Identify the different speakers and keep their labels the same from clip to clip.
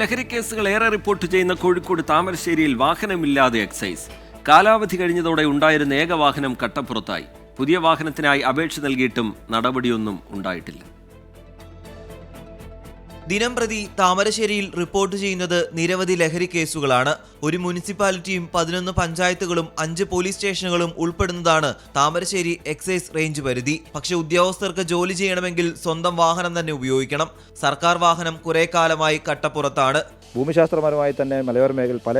Speaker 1: ലഹരി കേസുകൾ ഏറെ റിപ്പോർട്ട് ചെയ്യുന്ന കോഴിക്കോട് താമരശ്ശേരിയിൽ വാഹനമില്ലാതെ എക്സൈസ്. കാലാവധി കഴിഞ്ഞതോടെ ഉണ്ടായിരുന്ന ഏക വാഹനം കട്ടപ്പുറത്തായി. പുതിയ വാഹനത്തിനായി അപേക്ഷ നൽകിയിട്ടും നടപടിയൊന്നും ഉണ്ടായിട്ടില്ല.
Speaker 2: ദിനം പ്രതി താമരശ്ശേരിയിൽ റിപ്പോർട്ട് ചെയ്യുന്നത് നിരവധി ലഹരി കേസുകളാണ്. ഒരു മുനിസിപ്പാലിറ്റിയും പതിനൊന്ന് പഞ്ചായത്തുകളും അഞ്ച് പോലീസ് സ്റ്റേഷനുകളും ഉൾപ്പെടുന്നതാണ് താമരശ്ശേരി എക്സൈസ് റേഞ്ച് പരിധി. പക്ഷേ ഉദ്യോഗസ്ഥർക്ക് ജോലി ചെയ്യണമെങ്കിൽ സ്വന്തം വാഹനം തന്നെ ഉപയോഗിക്കണം. സർക്കാർ വാഹനം കുറെ കാലമായി കട്ടപ്പുറത്താണ്.
Speaker 3: ഭൂമിശാസ്ത്രപരമായി തന്നെ മലയോര മേഖല പല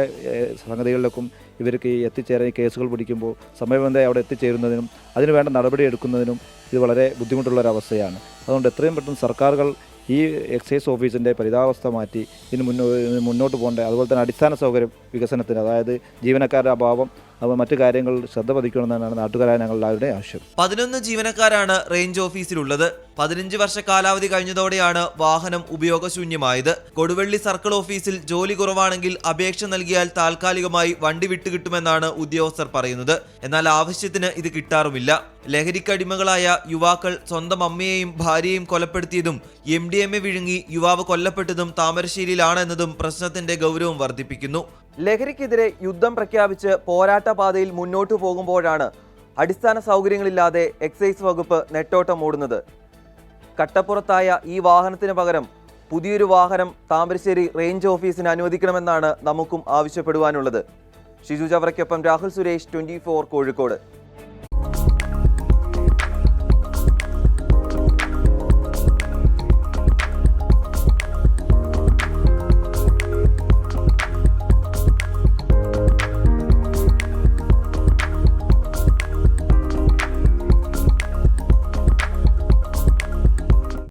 Speaker 3: സംഗതികളിലേക്കും ഇവർക്ക് എത്തിച്ചേരാൻ കേസുകൾ പിടിക്കുമ്പോൾ സമയബന്ധമായി അവിടെ എത്തിച്ചേരുന്നതിനും അതിനുവേണ്ട നടപടി എടുക്കുന്നതിനും ഇത് വളരെ ബുദ്ധിമുട്ടുള്ള ഒരു അവസ്ഥയാണ് അതുകൊണ്ട് എത്രയും പെട്ടെന്ന് സർക്കാരുകൾ ഈ എക്സൈസ് ഓഫീസിന്റെ പരിതാവസ്ഥ മാറ്റി ഇതിന് മുന്നോ മുന്നോട്ട് പോകേണ്ട. അതുപോലെ തന്നെ അടിസ്ഥാന സൗകര്യ വികസനത്തിന് അതായത് ജീവനക്കാരുടെ അഭാവം അതുപോലെ മറ്റു കാര്യങ്ങൾ ശ്രദ്ധ പതിക്കണമെന്നാണ് നാട്ടുകാരായ ഞങ്ങളുടെ ആവശ്യം.
Speaker 2: പതിനൊന്ന് ജീവനക്കാരാണ് റേഞ്ച് ഓഫീസിലുള്ളത്. പതിനഞ്ച് വർഷ കാലാവധി കഴിഞ്ഞതോടെയാണ് വാഹനം ഉപയോഗശൂന്യമായത്. കൊടുവള്ളി സർക്കിൾ ഓഫീസിൽ ജോലി കുറവാണെങ്കിൽ അപേക്ഷ നൽകിയാൽ താൽക്കാലികമായി വണ്ടി വിട്ടുകിട്ടുമെന്നാണ് ഉദ്യോഗസ്ഥർ പറയുന്നത്. എന്നാൽ ആവശ്യത്തിന് ഇത് കിട്ടാറുമില്ല. ലഹരിക്കടിമകളായ യുവാക്കൾ സ്വന്തം അമ്മയെയും ഭാര്യയെയും കൊലപ്പെടുത്തിയതും എം ഡി എം എ വിഴുങ്ങി യുവാവ് കൊല്ലപ്പെട്ടതും താമരശ്ശേരിയിലാണെന്നതും പ്രശ്നത്തിന്റെ ഗൗരവം വർദ്ധിപ്പിക്കുന്നു. ലഹരിക്കെതിരെ യുദ്ധം പ്രഖ്യാപിച്ച് പോരാട്ട പാതയിൽ മുന്നോട്ടു പോകുമ്പോഴാണ് അടിസ്ഥാന സൗകര്യങ്ങളില്ലാതെ എക്സൈസ് വകുപ്പ് നെട്ടോട്ടം ഓടുന്നത് കട്ടപ്പുറത്തായ ഈ വാഹനത്തിന് പകരം പുതിയൊരു വാഹനം താമരശ്ശേരി റേഞ്ച് ഓഫീസിന് അനുവദിക്കണമെന്നാണ് നമുക്കും ആവശ്യപ്പെടുവാനുള്ളത്. ഷിജു ചവറയ്ക്കൊപ്പം രാഹുൽ സുരേഷ് ട്വന്റി കോഴിക്കോട്.